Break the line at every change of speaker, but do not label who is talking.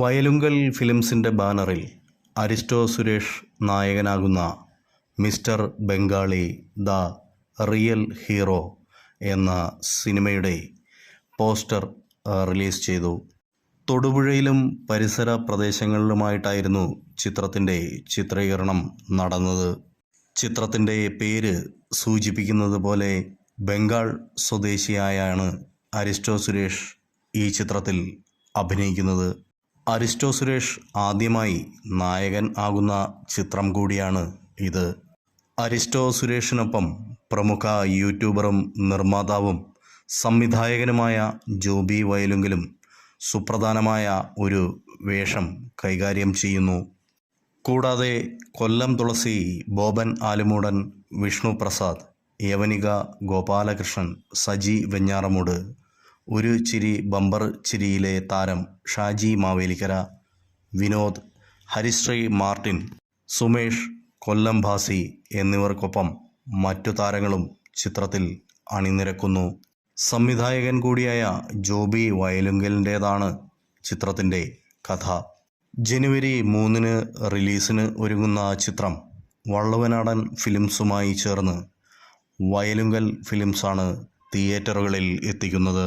വയലുങ്കൽ ഫിലിംസിന്റെ ബാനറിൽ അരിസ്റ്റോ സുരേഷ് നായകനാകുന്ന mister Bengali the real hero എന്ന സിനിമയുടെ പോസ്റ്റർ റിലീസ് ചെയ്തു. തൊടുപുഴയിലും പരിസര പ്രദേശങ്ങളിലുമായിട്ടായിരുന്നു ചിത്രത്തിന്റെ ചിത്രീകരണം നടന്നത്. ചിത്രത്തിന്റെ പേര് സൂചിപ്പിക്കുന്നത് പോലെ ബംഗാൾ സ്വദേശിയായാണ് അരിസ്റ്റോ സുരേഷ് ഈ ചിത്രത്തിൽ അഭിനയിക്കുന്നത്. അരിസ്റ്റോ സുരേഷ് ആദ്യമായി നായകൻ ആകുന്ന ചിത്രം കൂടിയാണ് ഇത്. അരിസ്റ്റോ സുരേഷിനൊപ്പം പ്രമുഖ യൂട്യൂബറും നിർമ്മാതാവും സംവിധായകനുമായ ജോബി വയലുങ്കിലും സുപ്രധാനമായ ഒരു വേഷം കൈകാര്യം ചെയ്യുന്നു. കൂടാതെ കൊല്ലം തുളസി ബോബൻ ആലുമൂടൻ വിഷ്ണു പ്രസാദ് യവനിക ഗോപാലകൃഷ്ണൻ സജി വെഞ്ഞാറമൂട് ഒരു ചിരി ബമ്പർ ചിരിയിലെ താരം ഷാജി മാവേലിക്കര വിനോദ് ഹരിശ്രീ മാർട്ടിൻ സുമേഷ് കൊല്ലം ഭാസി എന്നിവർക്കൊപ്പം മറ്റു താരങ്ങളും ചിത്രത്തിൽ അണിനിരക്കുന്നു. സംവിധായകൻ കൂടിയായ ജോബി വയലുങ്കലിന്റേതാണ് ചിത്രത്തിന്റെ കഥ. ജനുവരി മൂന്നിന് റിലീസിന് ഒരുങ്ങുന്ന ചിത്രം വള്ളുവനാടൻ ഫിലിംസുമായി ചേർന്ന് വയലുങ്കൽ ഫിലിംസാണ് തിയേറ്ററുകളിൽ എത്തിക്കുന്നത്.